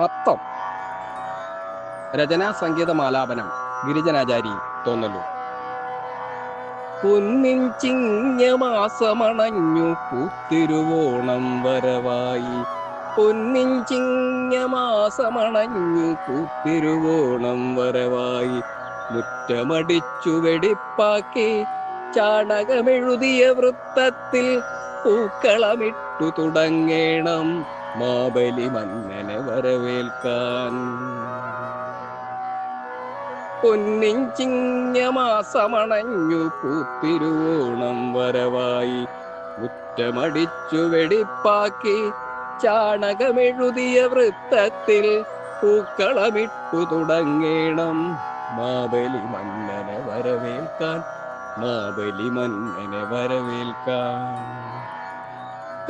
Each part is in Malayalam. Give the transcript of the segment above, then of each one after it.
അത്തം രചനാ സംഗീതമാലാപനം ഗിരിജനാചാരി തോന്നലു പൊന്നിൻ ചിങ്ങമാസമണഞ്ഞു പൂത്തിരുവോണം വരവായി. പൊന്നിൻ ചിങ്ങമാസമണഞ്ഞു പൂത്തിരുവോണം വരവായി. മുറ്റമടിച്ചു വെടിപ്പാക്കി ചാണകമെഴുതിയ വൃത്തത്തിൽ പൂക്കളമിട്ടു തുടങ്ങേണം. മാബലി മന്നനെ വരവേൽക്കാൻ പൊന്നിഞ്ചിങ്ങ മാസമണഞ്ഞു പൂത്തിരുവോണം വരവായി. മുറ്റമടിച്ചു വെടിപ്പാക്കി ചാണകമെഴുതിയ വൃത്തത്തിൽ പൂക്കളമിട്ടു തുടങ്ങേണം. മാബലി മന്നനെ വരവേൽക്കാൻ. മാബലി മന്നനെ വരവേൽക്കാൻ.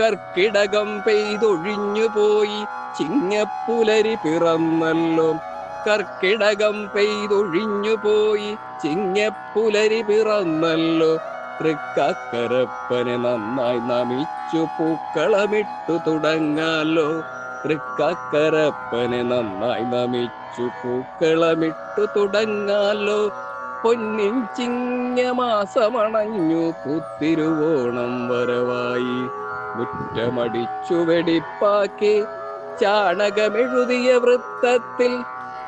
കർക്കിടകം പെയ്തൊഴിഞ്ഞു പോയി ചിങ്ങപ്പുലരി പിറന്നല്ലോ. കർക്കിടകം പെയ്തൊഴിഞ്ഞു പോയി ചിങ്ങപ്പുലരി പിറന്നല്ലോ. തൃക്കക്കരപ്പനെ നന്നായി നമിച്ചു പൂക്കളമിട്ടു തുടങ്ങാലോ. തൃക്കക്കരപ്പനെ നന്നായി നമിച്ചു പൂക്കളമിട്ടു തുടങ്ങാലോ. പൊന്നിൻ ചിങ്ങമാസമണഞ്ഞു പുത്തിരുവോണം വരവായി. മുറ്റമടിച്ചു വെടിപ്പാക്കി ചാണകമെഴുതിയ വൃത്തത്തിൽ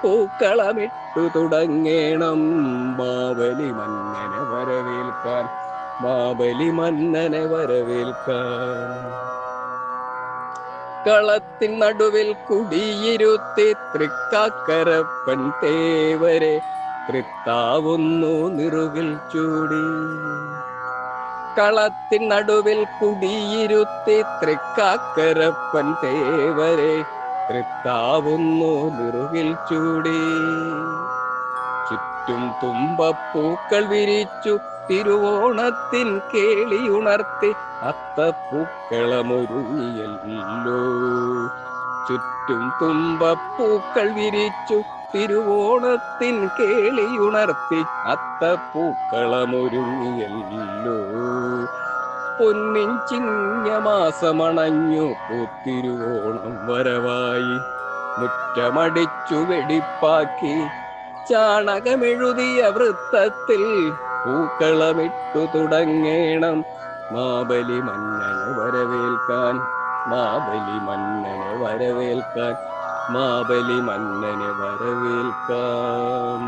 പൂക്കളമിട്ടു തുടങ്ങേണം. മാവലി മന്നനെ വരവേൽക്കാൻ ബാബലി മന്നനെ വരവേൽക്കാൻ. കളത്തിൻ നടുവിൽ കുടിയിരുത്തി തൃക്കാക്കരപ്പൻ തേവരെ തൃത്താവുന്നു നിറുകിൽ ചൂടി. കളത്തിൻ നടുവിൽ കുടിയിരുത്തി തൃക്കാക്കരപ്പൻ തേവരെ തൃത്താവുന്നു നിറുകിൽ ചൂടി. ചുറ്റും തുമ്പപ്പൂക്കൾ വിരിച്ചു തിരുവോണത്തിൻ കേളിയുണർത്തി അത്തപ്പൂക്കളമൊരുങ്ങിയല്ലോ ചുറ്റും തുമ്പപ്പൂക്കൾ വിരിച്ചു തിരുവോണത്തിൻ കേളിയുണർത്തി അത്തപ്പൂക്കളമൊരുങ്ങിയല്ലോ. പൊന്നിൻ ചിങ്ങമാസമണഞ്ഞു പൂത്തിരുവോണം വരവായി. മുറ്റമടിച്ചു വെടിപ്പാക്കി ചാണകമെഴുതിയ വൃത്തത്തിൽ പൂക്കളമിട്ടു തുടങ്ങേണം മാബലി മന്നനെ വരവേൽക്കാൻ. മാബലി മന്നനെ വരവേൽക്കാൻ. മാബലി മന്നനെ വരവേൽക്കാൻ